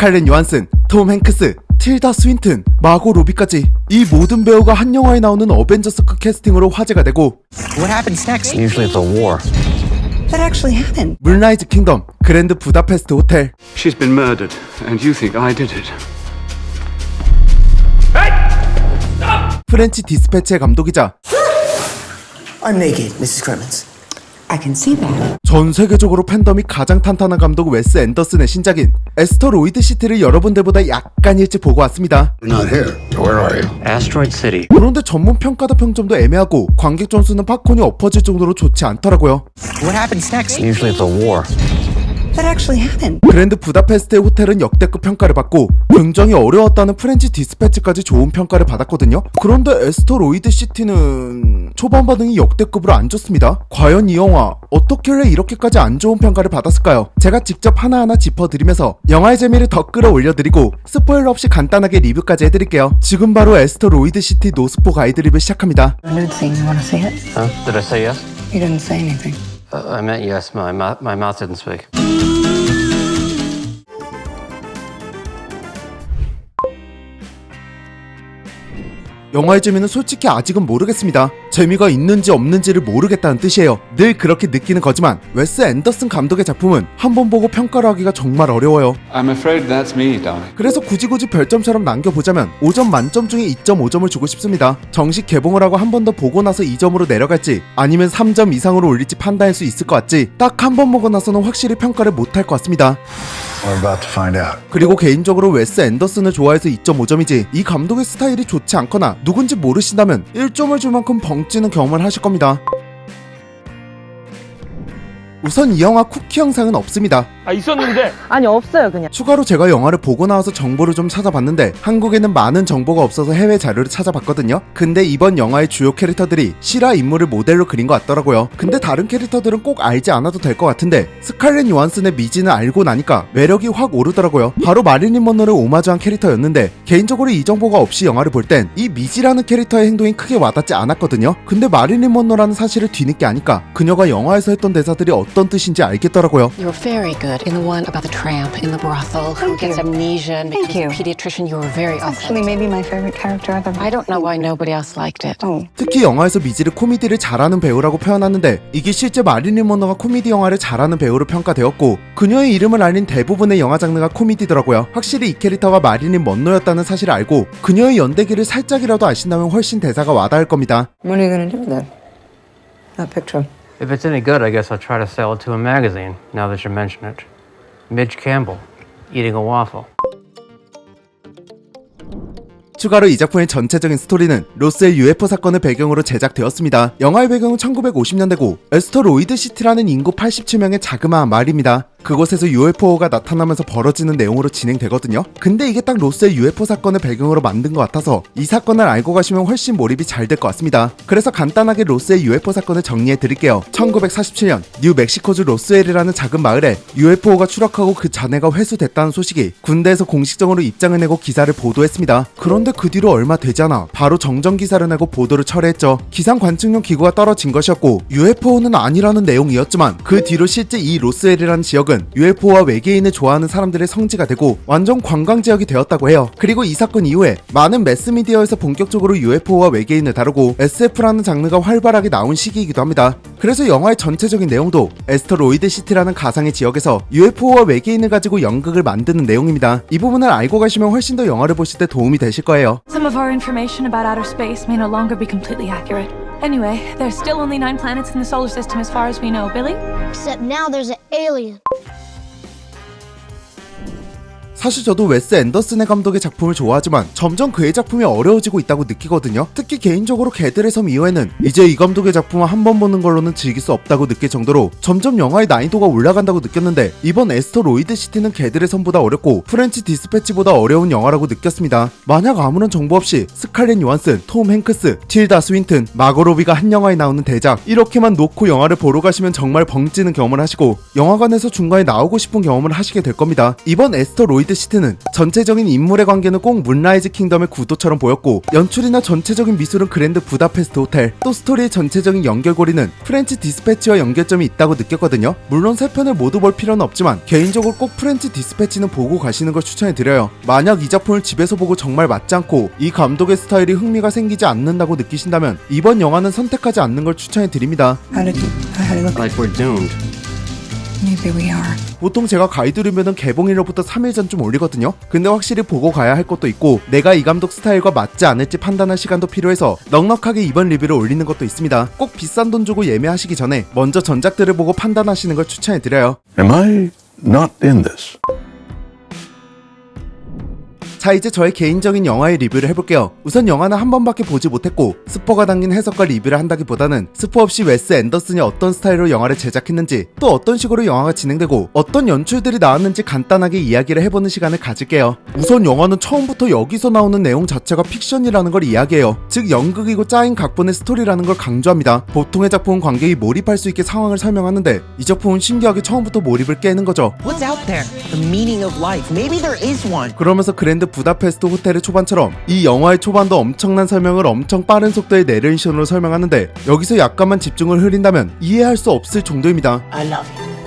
스칼렛 요한슨, 톰 행크스, 틸다 스윈튼, 마고 로비까지 이 모든 배우가 한 영화에 나오는 어벤져스급 캐스팅으로 화제가 되고 What happens next? Usually it's a war. That actually happened. 물라이즈 킹덤, 그랜드 부다페스트 호텔, She's been murdered, and you think I did it. 프렌치 디스패치의 감독이자 I'm naked, Mrs. Clemens. I can see that. 전 세계적으로 팬덤이 가장 탄탄한 감독 웨스 앤더슨의 신작인 에스터 로이드 시티를 여러분들보다 약간 일찍 보고 왔습니다. You're not here. Where are you? Asteroid City. 그런데 전문 평가다 평점도 애매하고 관객 점수는 팝콘이 엎어질 정도로 좋지 않더라고요. What happens next? Usually it's a war. That actually happened. 그랜드 부다페스트의 호텔은 역대급 평가를 받고 굉장히 어려웠다는 프렌치 디스패치까지 좋은 평가를 받았거든요. 그런데 에스터 로이드 시티는 초반 반응이 역대급으로 안 좋습니다. 과연 이 영화 어떻길래 이렇게까지 안 좋은 평가를 받았을까요? 제가 직접 하나하나 짚어드리면서 영화의 재미를 더 끌어올려드리고 스포일러 없이 간단하게 리뷰까지 해드릴게요. 지금 바로 에스터 로이드 시티 노스포 가이드 리뷰 시작합니다. A nude scene. You want to see it? Huh? Did I say yes? You didn't say anything. Uh, I meant yes. My, my mouth didn't speak. 영화의 재미는 솔직히 아직은 모르겠습니다. 재미가 있는지 없는지를 모르겠다는 뜻이에요. 늘 그렇게 느끼는 거지만 웨스 앤더슨 감독의 작품은 한 번 보고 평가를 하기가 정말 어려워요. I'm afraid that's me. 그래서 굳이 굳이 별점처럼 남겨보자면 5점 만점 중에 2.5점을 주고 싶습니다. 정식 개봉을 하고 한 번 더 보고 나서 2점으로 내려갈지 아니면 3점 이상으로 올릴지 판단할 수 있을 것 같지 딱 한 번 보고 나서는 확실히 평가를 못할 것 같습니다. 그리고 개인적으로 웨스 앤더슨을 좋아해서 2.5점이지 이 감독의 스타일이 좋지 않거나 누군지 모르신다면 1점을 줄 만큼 벙찌는 경험을 하실 겁니다. 우선 이 영화 쿠키 영상은 없습니다. 아 있었는데 아니 없어요 그냥 추가로 제가 영화를 보고 나와서 정보를 좀 찾아봤는데 한국에는 많은 정보가 없어서 해외 자료를 찾아봤거든요. 근데 이번 영화의 주요 캐릭터들이 실화 인물을 모델로 그린 것 같더라고요. 근데 다른 캐릭터들은 꼭 알지 않아도 될 것 같은데 스칼렛 요한슨의 미지는 알고 나니까 매력이 확 오르더라고요. 바로 마릴린 먼로를 오마주한 캐릭터였는데 개인적으로 이 정보가 없이 영화를 볼 땐 이 미지라는 캐릭터의 행동이 크게 와닿지 않았거든요. 근데 마릴린 먼로라는 사실을 뒤늦게 아니까 그녀가 영화에서 했던 대사들이 어떤 뜻인지 알겠더라고요. You were very good in the one about the tramp in the brothel who Thank gets you. amnesia and Thank becomes a you. pediatrician. You were very Actually, awesome. maybe my favorite character ever. I don't know why nobody else liked it. Oh, 특히 영화에서 미지를 코미디를 잘하는 배우라고 표현하는데 이게 실제 마릴린 먼로가 코미디 영화를 잘하는 배우로 평가되었고 그녀의 이름을 알린 대부분의 영화 장르가 코미디더라고요. 확실히 이 캐릭터가 마릴린 먼로였다는 사실을 알고 그녀의 연대기를 살짝이라도 아신다면 훨씬 대사가 와닿을 겁니다. what are you gonna do with it? That picture. If it's any good, I guess I'll try to sell it to a magazine. Now that you mention it. Midge Campbell eating a waffle. 추가로 이 작품의 전체적인 스토리는 로스의 UFO 사건을 배경으로 제작되었습니다. 영화의 배경은 1950년대고 에스터 로이드 시티라는 인구 87명의 자그마한 마을입니다. 그곳에서 UFO가 나타나면서 벌어지는 내용으로 진행되거든요. 근데 이게 딱 로스의 UFO 사건을 배경으로 만든 것 같아서 이 사건을 알고 가시면 훨씬 몰입이 잘 될 것 같습니다. 그래서 간단하게 로스의 UFO 사건을 정리해 드릴게요. 1947년 뉴멕시코주 로스웰이라는 작은 마을에 UFO가 추락하고 그 잔해가 회수됐다는 소식이 군대에서 공식적으로 입장을 내고 기사를 보도했습니다. 그런데 그 뒤로 얼마 되지 않아 바로 정정 기사를 내고 보도를 철회했죠. 기상 관측용 기구가 떨어진 것이었고 UFO는 아니라는 내용이었지만 그 뒤로 실제 이 로스웰이라는 지역은 UFO와 외계인을 좋아하는 사람들의 성지가 되고 완전 관광 지역이 되었다고 해요. 그리고 이 사건 이후에 많은 매스미디어에서 본격적으로 UFO와 외계인을 다루고 SF라는 장르가 활발하게 나온 시기이기도 합니다. 그래서 영화의 전체적인 내용도 에스터로이드 시티라는 가상의 지역에서 UFO와 외계인을 가지고 연극을 만드는 내용입니다. 이 부분을 알고 가시면 훨씬 더 영화를 보실 때 도움이 되실 거예요. Some of our information about outer space may no longer be completely accurate. Anyway, there's still only nine planets in the solar system as far as we know, Billy. Except now there's an alien. 사실 저도 웨스 앤더슨의 감독의 작품을 좋아하지만 점점 그의 작품이 어려워지고 있다고 느끼거든요. 특히 개인적으로 개들의 섬 이후에는 이제 이 감독의 작품을 한 번 보는 걸로는 즐길 수 없다고 느낄 정도로 점점 영화의 난이도가 올라간다고 느꼈는데 이번 에스터 로이드 시티는 개들의 섬보다 어렵고 프렌치 디스패치보다 어려운 영화라고 느꼈습니다. 만약 아무런 정보 없이 스칼렛 요한슨, 톰 행크스, 틸다 스윈튼, 마고 로비가 한 영화에 나오는 대작 이렇게만 놓고 영화를 보러 가시면 정말 벙찌는 경험을 하시고 영화관에서 중간에 나오고 싶은 경험을 하시게 될 겁니다. 이번 에스터 로이드 로이드 시트는 전체적인 인물의 관계는 꼭 문라이즈 킹덤의 구도처럼 보였고 연출이나 전체적인 미술은 그랜드 부다페스트 호텔 또 스토리의 전체적인 연결고리는 프렌치 디스패치와 연결점이 있다고 느꼈거든요 물론 세 편을 모두 볼 필요는 없지만 개인적으로 꼭 프렌치 디스패치는 보고 가시는 걸 추천해드려요 만약 이 작품을 집에서 보고 정말 맞지 않고 이 감독의 스타일이 흥미가 생기지 않는다고 느끼신다면 이번 영화는 선택하지 않는 걸 추천해드립니다? Like we're doomed. Maybe we are. 보통 제가 가이드 리뷰는 개봉일로부터 3일 전쯤 올리거든요. 근데 확실히 보고 가야 할 것도 있고 내가 이 감독 스타일과 맞지 않을지 판단할 시간도 필요해서 넉넉하게 이번 리뷰를 올리는 것도 있습니다. 꼭 비싼 돈 주고 예매하시기 전에 먼저 전작들을 보고 판단하시는 걸 추천해드려요. Am I not in this? 자 이제 저의 개인적인 영화의 리뷰를 해볼게요. 우선 영화는 한 번밖에 보지 못했고 스포가 담긴 해석과 리뷰를 한다기보다는 스포 없이 웨스 앤더슨이 어떤 스타일로 영화를 제작했는지 또 어떤 식으로 영화가 진행되고 어떤 연출들이 나왔는지 간단하게 이야기를 해보는 시간을 가질게요. 우선 영화는 처음부터 여기서 나오는 내용 자체가 픽션이라는 걸 이야기해요. 즉 연극이고 짜인 각본의 스토리라는 걸 강조합니다. 보통의 작품은 관객이 몰입할 수 있게 상황을 설명하는데 이 작품은 신기하게 처음부터 몰입을 깨는 거죠. 그러면서 그랜드 부다페스트 호텔의 초반처럼 이 영화의 초반도 엄청난 설명을 엄청 빠른 속도의 내레이션으로 설명하는데 여기서 약간만 집중을 흐린다면 이해할 수 없을 정도입니다.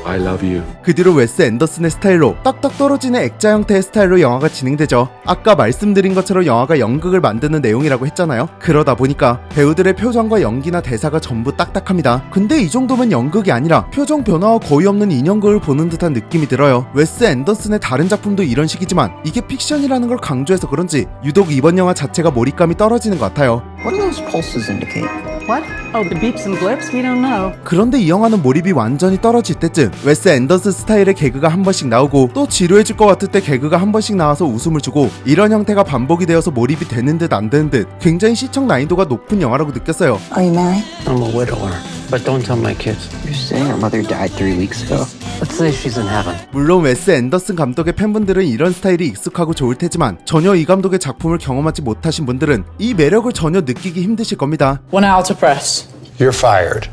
I love you. 그 뒤로 웨스 앤더슨의 스타일로 딱딱 떨어지는 액자 형태의 스타일로 영화가 진행되죠. 아까 말씀드린 것처럼 영화가 연극을 만드는 내용이라고 했잖아요. 그러다 보니까 배우들의 표정과 연기나 대사가 전부 딱딱합니다. 근데 이 정도면 연극이 아니라 표정 변화와 거의 없는 인형극을 보는 듯한 느낌이 들어요. 웨스 앤더슨의 다른 작품도 이런 식이지만 이게 픽션이라는 걸 강조해서 그런지 유독 이번 영화 자체가 몰입감이 떨어지는 것 같아요. What do those pulses indicate? What? Oh, the beeps and blips? We don't know. 그런데 이 영화는 몰입이 완전히 떨어질 때쯤 웨스 앤더슨 스타일의 개그가 한 번씩 나오고 또 지루해질 것 같을 때 개그가 한 번씩 나와서 웃음을 주고 이런 형태가 반복이 되어서 몰입이 되는 듯 안 되는 듯 굉장히 시청 난이도가 높은 영화라고 느꼈어요. Are you married? I'm a widower. But don't tell my kids. You're saying her mother died three weeks ago. Let's say she's in heaven. 물론 웨스 앤더슨 감독의 팬분들은 이런 스타일이 익숙하고 좋을 테지만 전혀 이 감독의 작품을 경험하지 못하신 분들은 이 매력을 전혀 느끼기 힘드실 겁니다. One hour to press. You're fired.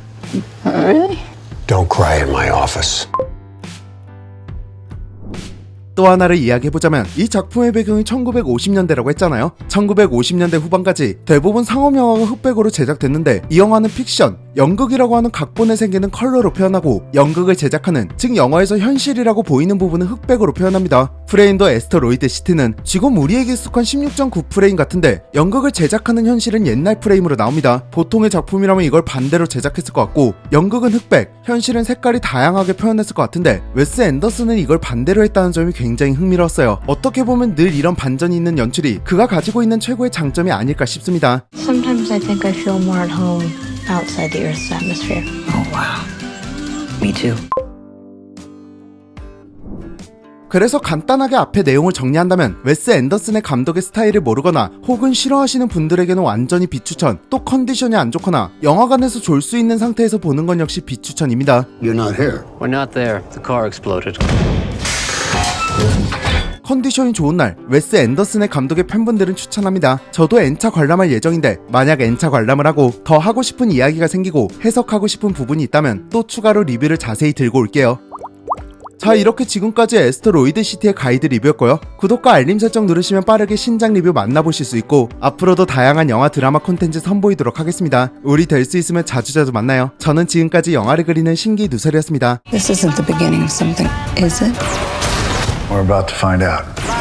Really? Don't cry in my office. 또 하나를 이야기해보자면 이 작품의 배경이 1950년대라고 했잖아요. 1950년대 후반까지 대부분 상업 영화가 흑백으로 제작됐는데 이 영화는 픽션, 연극이라고 하는 각본의 세계는 컬러로 표현하고 연극을 제작하는 즉 영화에서 현실이라고 보이는 부분은 흑백으로 표현합니다. 프레임도 에스터 로이드 시티는 지금 우리에게 익숙한 16.9 프레임 같은데 연극을 제작하는 현실은 옛날 프레임으로 나옵니다. 보통의 작품이라면 이걸 반대로 제작했을 것 같고 연극은 흑백, 현실은 색깔이 다양하게 표현했을 것 같은데 웨스 앤더슨은 이걸 반대로 했다는 점이 굉장히 흥미로웠어요. 어떻게 보면 늘 이런 반전이 있는 연출이 그가 가지고 있는 최고의 장점이 아닐까 싶습니다. Sometimes I think I feel more at home outside the Earth's atmosphere. Oh, wow. Me too. 그래서 간단하게 앞에 내용을 정리한다면 웨스 앤더슨의 감독의 스타일을 모르거나 혹은 싫어하시는 분들에게는 완전히 비추천 또 컨디션이 안 좋거나 영화관에서 졸 수 있는 상태에서 보는 건 역시 비추천입니다 You're not here. We're not there. The car exploded. 컨디션이 좋은 날 웨스 앤더슨의 감독의 팬분들은 추천합니다. 저도 N차 관람할 예정인데 만약 N차 관람을 하고 더 하고 싶은 이야기가 생기고 해석하고 싶은 부분이 있다면 또 추가로 리뷰를 자세히 들고 올게요. 자 이렇게 지금까지 에스터 로이드 시티의 가이드 리뷰였고요. 구독과 알림 설정 누르시면 빠르게 신작 리뷰 만나보실 수 있고 앞으로도 다양한 영화 드라마 콘텐츠 선보이도록 하겠습니다. 우리 될 수 있으면 자주자주 만나요. 저는 지금까지 영화를 그리는 신기 누설이었습니다. This isn't the beginning of something, is it? We're about to find out.